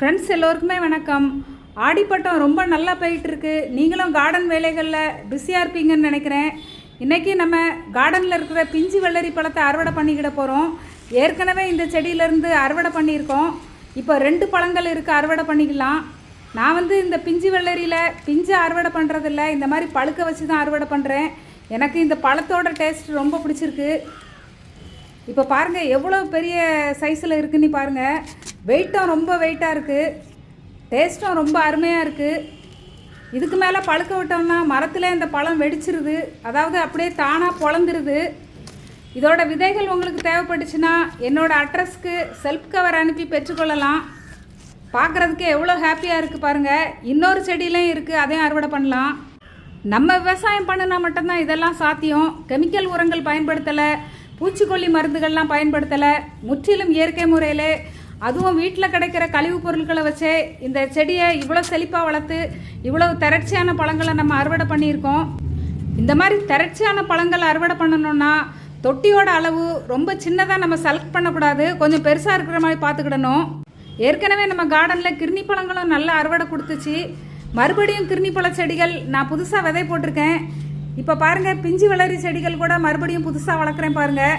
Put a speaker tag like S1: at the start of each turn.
S1: Friends எல்லோருக்குமே வணக்கம். ஆடிப்பட்டம் ரொம்ப நல்லா போயிட்டுருக்கு. நீங்களும் கார்டன் வேலைகளில் பிஸியாக இருப்பீங்கன்னு நினைக்கிறேன். இன்றைக்கி நம்ம கார்டனில் இருக்கிற பிஞ்சு வெள்ளரி பழத்தை அறுவடை பண்ணிக்கிட போகிறோம் ஏற்கனவே இந்த செடியிலேருந்து அறுவடை பண்ணியிருக்கோம். இப்போ ரெண்டு பழங்கள் இருக்குது அறுவடை பண்ணிக்கலாம். நான் வந்து இந்த பிஞ்சு வெள்ளரியில் பிஞ்சு அறுவடை பண்ணுறதில்ல இந்த மாதிரி பழுக்க வச்சு தான் அறுவடை பண்ணுறேன் எனக்கு இந்த பழத்தோட டேஸ்ட் ரொம்ப பிடிச்சிருக்கு. இப்போ பாருங்கள் எவ்வளோ பெரிய சைஸில் இருக்குன்னு பாருங்கள் வெயிட்டும் ரொம்ப வெயிட்டாக இருக்குது டேஸ்ட்டும் ரொம்ப அருமையாக இருக்குது இதுக்கு மேலே பழுக்க விட்டோம்னா மரத்தில் இந்த பழம் வெடிச்சிருது. அதாவது அப்படியே தானாக பொழந்துருது. இதோட விதைகள் உங்களுக்கு தேவைப்பட்டுச்சுன்னா என்னோட அட்ரஸ்க்கு செல்ஃப் கவர் அனுப்பி பெற்றுக்கொள்ளலாம். பார்க்குறதுக்கு எவ்வளோ ஹாப்பியாக இருக்குது பாருங்கள் இன்னொரு செடியிலையும் இருக்குது அதையும் அறுவடை பண்ணலாம். நம்ம விவசாயம் பண்ணினா மட்டும்தான் இதெல்லாம் சாத்தியம். கெமிக்கல் உரங்கள் பயன்படுத்தலை. பூச்சிக்கொல்லி மருந்துகள்லாம் பயன்படுத்தலை. முற்றிலும் இயற்கை முறையில் அதுவும் வீட்டில் கிடைக்கிற கழிவுப் பொருட்களை வச்சே இந்த செடியை இவ்வளோ செழிப்பாக வளர்த்து இவ்வளோ திரட்சியான பழங்களை நம்ம அறுவடை பண்ணியிருக்கோம். இந்த மாதிரி திரட்சியான பழங்கள் அறுவடை பண்ணணும்னா தொட்டியோட அளவு ரொம்ப சின்னதாக நம்ம செலக்ட் பண்ணக்கூடாது. கொஞ்சம் பெருசாக இருக்கிற மாதிரி பார்த்துக்கிடணும். ஏற்கனவே நம்ம கார்டனில் கிருணி பழங்களும் நல்லா அறுவடை கொடுத்துச்சு. மறுபடியும் கிருணி பழ செடிகள் நான் புதுசாக விதை போட்டிருக்கேன். இப்போ பாருங்கள் பிஞ்சு வளரி செடிகள் கூட மறுபடியும் புதுசாக வளர்க்குறேன் பாருங்கள்